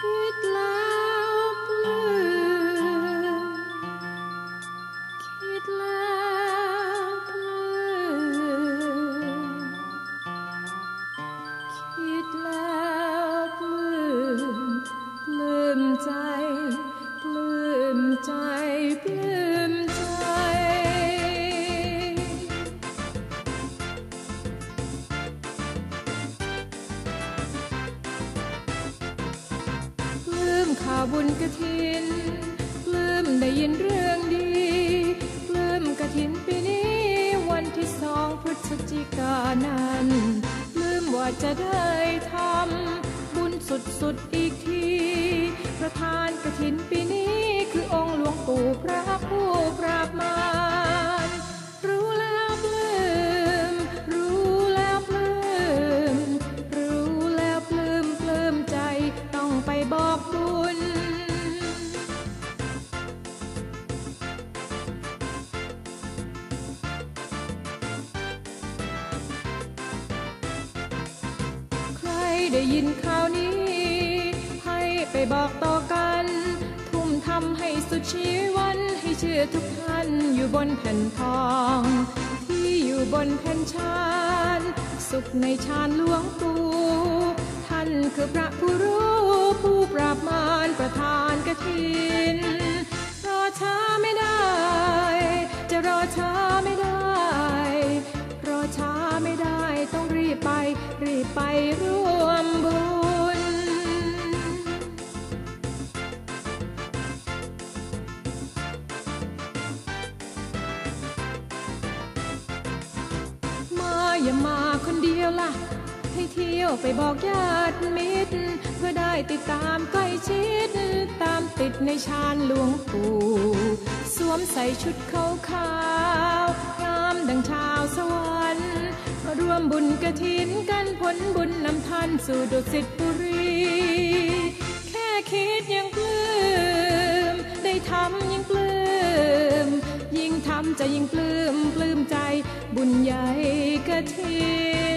คิดแล้วปลื้มคิดแล้วปลื้มคิดแล้วปลื้มปลื้มใจปลื้มใจปลื้ม บุญกระถินปลื้มได้ยินเรื่องดีปลื้มกระถินปีนี้วันที่สองพฤศจิกานนั้นปลื้มว่าจะได้ทำบุญสุดๆอีกที ประธานกระถินปีนี้คือองค์หลวงปู่พระผู้ปราบมารรู้แล้วปลื้มรู้แล้วปลื้มรู้แล้วปลื้มปลื้มใจต้องไปบอก ได้ยินข่าวนี้ ให้ไปบอกต่อกัน ทุ่มทำให้สุดชีวันให้เชื่อทุกท่านอยู่บนแผ่นทอง ที่อยู่บนแผ่นชานสุขในชานหลวงปู่ท่านคือพระผู้รู้ผู้ปราบมารประธานกฐินรอช้าไม่ได้ จะรอช้าไม่ได้ รอช้าไม่ได้ต้องรีบไป รีบไปร่ อย่ามาคนเดียวล่ะ ให้เที่ยวไปบอกญาติมิตร เพื่อได้ติดตามใกล้ชิด ตามติดในชานหลวงปู่สวมใส่ชุดขาวขาวงามดังชาวสวรรค์มาร่วมบุญกระถินกันผลบุญนำท่านสู่ดุสิตบุรี แค่คิดยังปลื้ม ได้ทำยังปลื้ม ยิ่งทำจะยิ่งปลื้มปลื้มใจ บุญใหญ่กระทิ